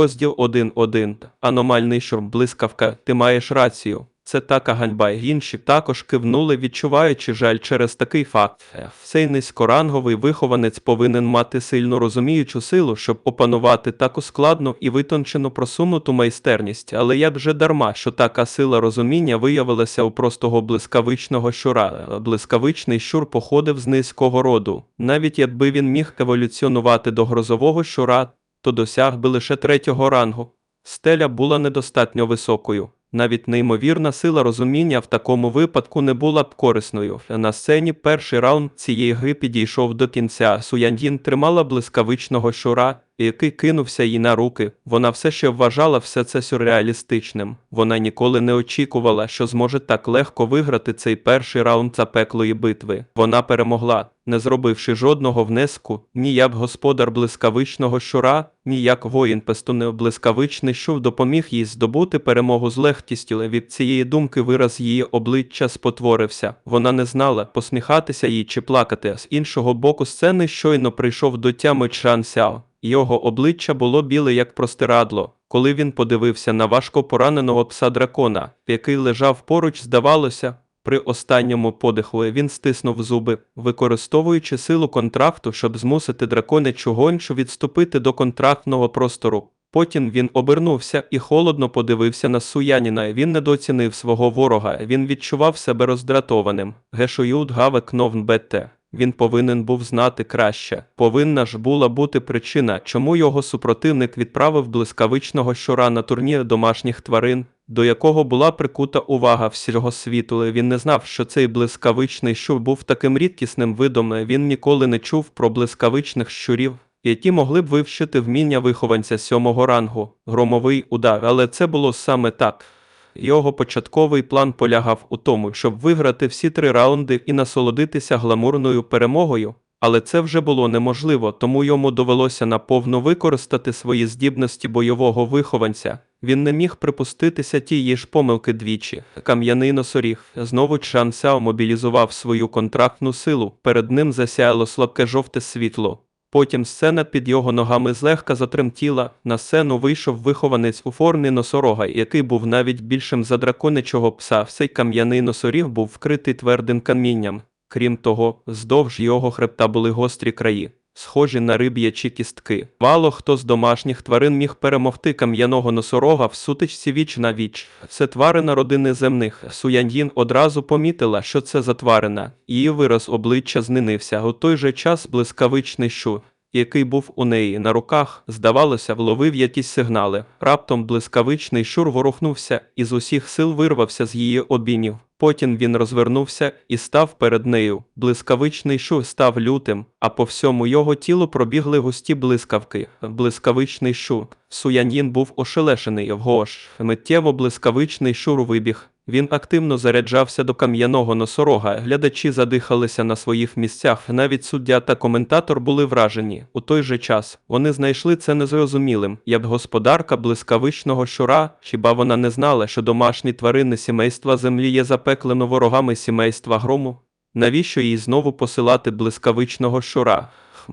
Розділ 1.1. Аномальний шурм блискавка. Ти маєш рацію. Це така ганьба. Інші також кивнули, відчуваючи жаль через такий факт. Цей низькоранговий вихованець повинен мати сильну розуміючу силу, щоб опанувати таку складну і витончену просунуту майстерність. Але як же дарма, що така сила розуміння виявилася у простого блискавичного щура. Блискавичний щур походив з низького роду. Навіть якби він міг еволюціонувати до грозового щура, то досяг би лише третього рангу. Стеля була недостатньо високою. Навіть неймовірна сила розуміння в такому випадку не була б корисною. На сцені перший раунд цієї гри підійшов до кінця. Суяндін тримала блискавичного щура, який кинувся їй на руки. Вона все ще вважала все це сюрреалістичним. Вона ніколи не очікувала, що зможе так легко виграти цей перший раунд запеклої битви. Вона перемогла, не зробивши жодного внеску, ні як господар блискавичного щура, ні як воїн пестуни блискавичний щур допоміг їй здобути перемогу з легкістю. Від цієї думки вираз її обличчя спотворився. Вона не знала, посміхатися їй чи плакати. З іншого боку сцени щойно прийшов до тями Чан Сяо. Його обличчя було біле, як простирадло. Коли він подивився на важко пораненого пса дракона, який лежав поруч, здавалося, при останньому подиху він стиснув зуби, використовуючи силу контракту, щоб змусити драконячу гончу відступити до контрактного простору. Потім він обернувся і холодно подивився на Суяніна. Він недооцінив свого ворога. Він відчував себе роздратованим. Гешоюд гавек новнбетте. Він повинен був знати краще. Повинна ж була бути причина, чому його супротивник відправив блискавичного щура на турнір домашніх тварин, до якого була прикута увага всього світу. Він не знав, що цей блискавичний щур був таким рідкісним видом. Він ніколи не чув про блискавичних щурів. Які могли б вивчити вміння вихованця сьомого рангу, громовий удар, але це було саме так. Його початковий план полягав у тому, щоб виграти всі три раунди і насолодитися гламурною перемогою, але це вже було неможливо, тому йому довелося наповну використати свої здібності бойового вихованця. Він не міг припуститися тієї ж помилки двічі. Кам'яний носоріг. Знову Чан Сяо мобілізував свою контрактну силу. Перед ним засяяло слабке жовте світло. Потім сцена під його ногами злегка затремтіла. На сцену вийшов вихованець у формі носорога, який був навіть більшим за драконичого пса. всей кам'яний носорів був вкритий твердим камінням. Крім того, здовж його хребта були гострі краї, схожі на риб'ячі кістки. Мало хто з домашніх тварин міг перемогти кам'яного носорога в сутичці віч на віч. Це тварина родини земних. Суяньїн одразу помітила, що це за тварина. Її вираз обличчя знинився. У той же час блискавичний щур, який був у неї на руках, здавалося, вловив якісь сигнали. Раптом блискавичний щур ворухнувся і з усіх сил вирвався з її обійнів. Потім він розвернувся і став перед нею. Блискавичний щур став лютим, а по всьому його тілу пробігли густі блискавки. Блискавичний щур. Суяньїн був ошелешений вгош. Миттєво блискавичний щур вибіг. Він активно заряджався до кам'яного носорога. Глядачі задихалися на своїх місцях. Навіть суддя та коментатор були вражені. У той же час вони знайшли це незрозумілим. Як господарка блискавичного щура, хіба вона не знала, що домашні тварини сімейства землі є запеклено ворогами сімейства грому? Навіщо їй знову посилати блискавичного щура?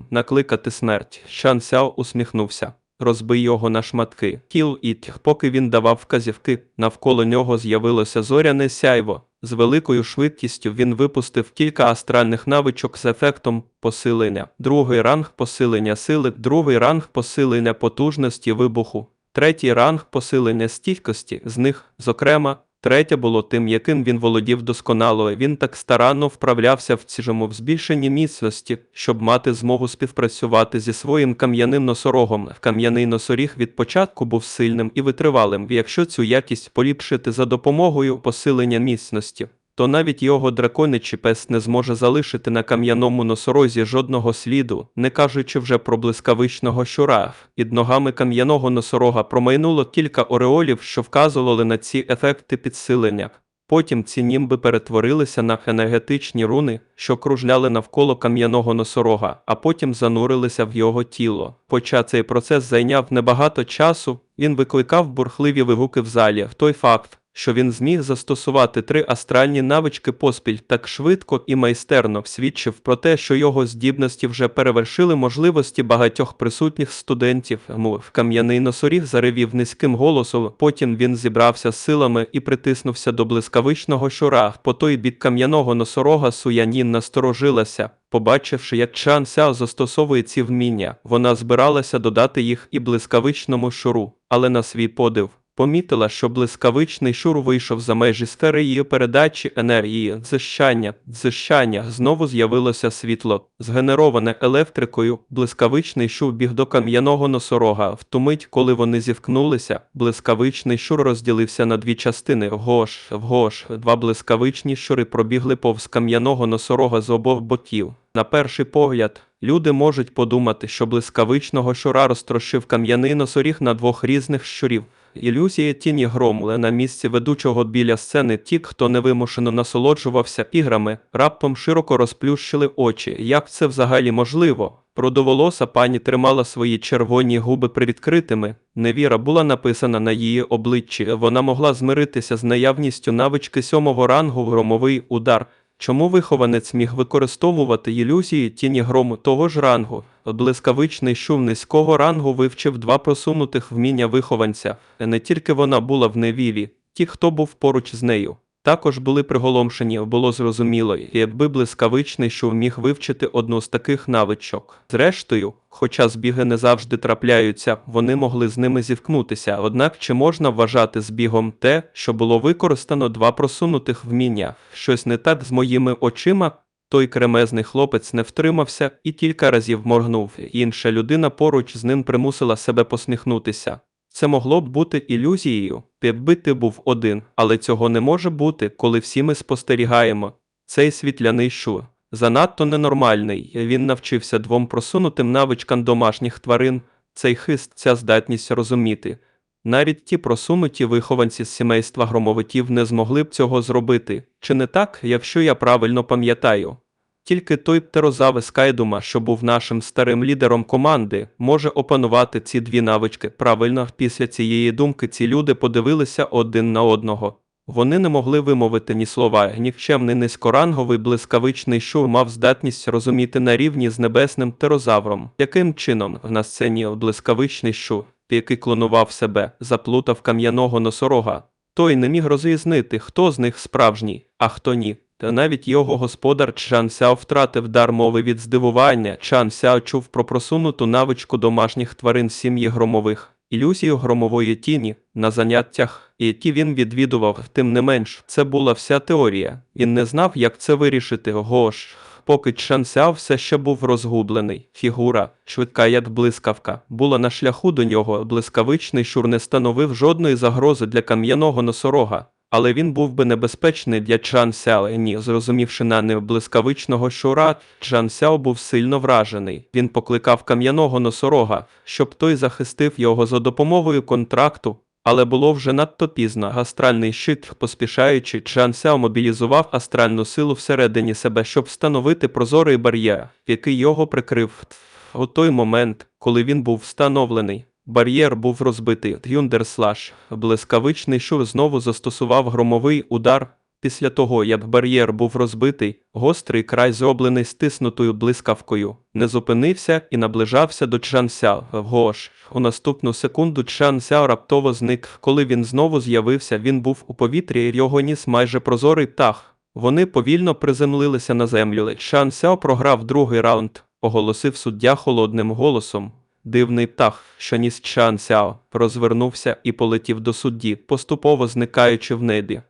Накликати смерть. Шан Сяо усміхнувся. Розбий його на шматки. Кіл іт, поки він давав вказівки, навколо нього з'явилося зоряне сяйво. З великою швидкістю він випустив кілька астральних навичок з ефектом посилення. Другий ранг посилення сили, другий ранг посилення потужності вибуху, третій ранг посилення стійкості. З них, зокрема, Третє було тим, яким він володів досконало. Він так старанно вправлявся в цьому збільшенні міцності, щоб мати змогу співпрацювати зі своїм кам'яним носорогом. Кам'яний носоріг від початку був сильним і витривалим. Якщо цю якість поліпшити за допомогою посилення міцності, то навіть його драконичий пес не зможе залишити на кам'яному носорозі жодного сліду, не кажучи вже про блискавичного щура. Під ногами кам'яного носорога промайнуло кілька ореолів, що вказували на ці ефекти підсилення. Потім ці німби перетворилися на енергетичні руни, що кружляли навколо кам'яного носорога, а потім занурилися в його тіло. Хоча цей процес зайняв небагато часу, він викликав бурхливі вигуки в залі. Той факт, що він зміг застосувати три астральні навички поспіль так швидко і майстерно свідчив про те, що його здібності вже перевершили можливості багатьох присутніх студентів. Мов кам'яний носоріг заревів низьким голосом. Потім він зібрався з силами і притиснувся до блискавичного щура. По той бік кам'яного носорога Суянін насторожилася. Побачивши, як Чан Сяо застосовує ці вміння, вона збиралася додати їх і блискавичному щуру, але на свій подив помітила, що блискавичний щур вийшов за межі сфери її передачі енергії, дзищання, дзищання, знову з'явилося світло, згенероване електрикою, блискавичний щур біг до кам'яного носорога. В ту мить, коли вони зіткнулися, блискавичний щур розділився на дві частини вгош, вгош, два блискавичні щури пробігли повз кам'яного носорога з обох боків. На перший погляд, люди можуть подумати, що блискавичного щура розтрощив кам'яний носоріг на двох різних щурів. Ілюзія тіні громули на місці ведучого біля сцени ті, хто невимушено насолоджувався іграми, раптом широко розплющили очі. Як це взагалі можливо? Продоволоса пані тримала свої червоні губи привідкритими. Невіра була написана на її обличчі. Вона могла змиритися з наявністю навички сьомого рангу в громовий удар. Чому вихованець міг використовувати ілюзії тіні грому того ж рангу? Блискавичний шум низького рангу вивчив два просунутих вміння вихованця. Не тільки вона була в невілі, ті, хто був поруч з нею. Також були приголомшені, було зрозуміло, якби блискавичний шум міг вивчити одну з таких навичок. Зрештою, хоча збіги не завжди трапляються, вони могли з ними зіткнутися. Однак чи можна вважати збігом те, що було використано два просунутих вміння? Щось не так з моїми очима? Той кремезний хлопець не втримався і кілька разів моргнув. Інша людина поруч з ним примусила себе посміхнутися. Це могло б бути ілюзією, якби ти був один, але цього не може бути, коли всі ми спостерігаємо. Цей світляний шур занадто ненормальний. Він навчився двом просунутим навичкам домашніх тварин. Цей хист, ця здатність розуміти. Навіть ті просунуті вихованці з сімейства громовиків не змогли б цього зробити. Чи не так, якщо я правильно пам'ятаю? Тільки той птерозавис Кайдума, що був нашим старим лідером команди, може опанувати ці дві навички. Правильно, після цієї думки ці люди подивилися один на одного. Вони не могли вимовити ні слова. Нікчемний низькоранговий блискавичний шур мав здатність розуміти на рівні з небесним птерозавром. Яким чином на сцені блискавичний шур, який клонував себе, заплутав кам'яного носорога? Той не міг розрізнити, хто з них справжній, а хто ні. Та навіть його господар Чан Сяо втратив дар мови від здивування. Чан Сяо чув про просунуту навичку домашніх тварин сім'ї громових, ілюзію громової тіні на заняттях, які він відвідував, тим не менш, це була вся теорія. Він не знав, як це вирішити. Гош. Поки Чан Сяо все ще був розгублений, фігура, швидка як блискавка, була на шляху до нього. Блискавичний шур не становив жодної загрози для кам'яного носорога. Але він був би небезпечний для Чан Сяо. Ні, зрозумівши на блискавичного щура, Чан Сяо був сильно вражений. Він покликав кам'яного носорога, щоб той захистив його за допомогою контракту. Але було вже надто пізно. Астральний щит, поспішаючи, Чан Сяо мобілізував астральну силу всередині себе, щоб встановити прозорий бар'єр, який його прикрив. У той момент, коли він був встановлений, Бар'єр був розбитий. Юндерслаш. Блискавичний шур знову застосував громовий удар. Після того, як бар'єр був розбитий, гострий край, зроблений стиснутою блискавкою, не зупинився і наближався до Чжан-Сяо. Вгош. У наступну секунду Чжан-Сяо раптово зник. Коли він знову з'явився, він був у повітрі і його ніс майже прозорий птах. Вони повільно приземлилися на землю. Чжан-Сяо програв другий раунд, оголосив суддя холодним голосом. Дивний птах, що ніс Чан Сяо, розвернувся і полетів до судді, поступово зникаючи в небі.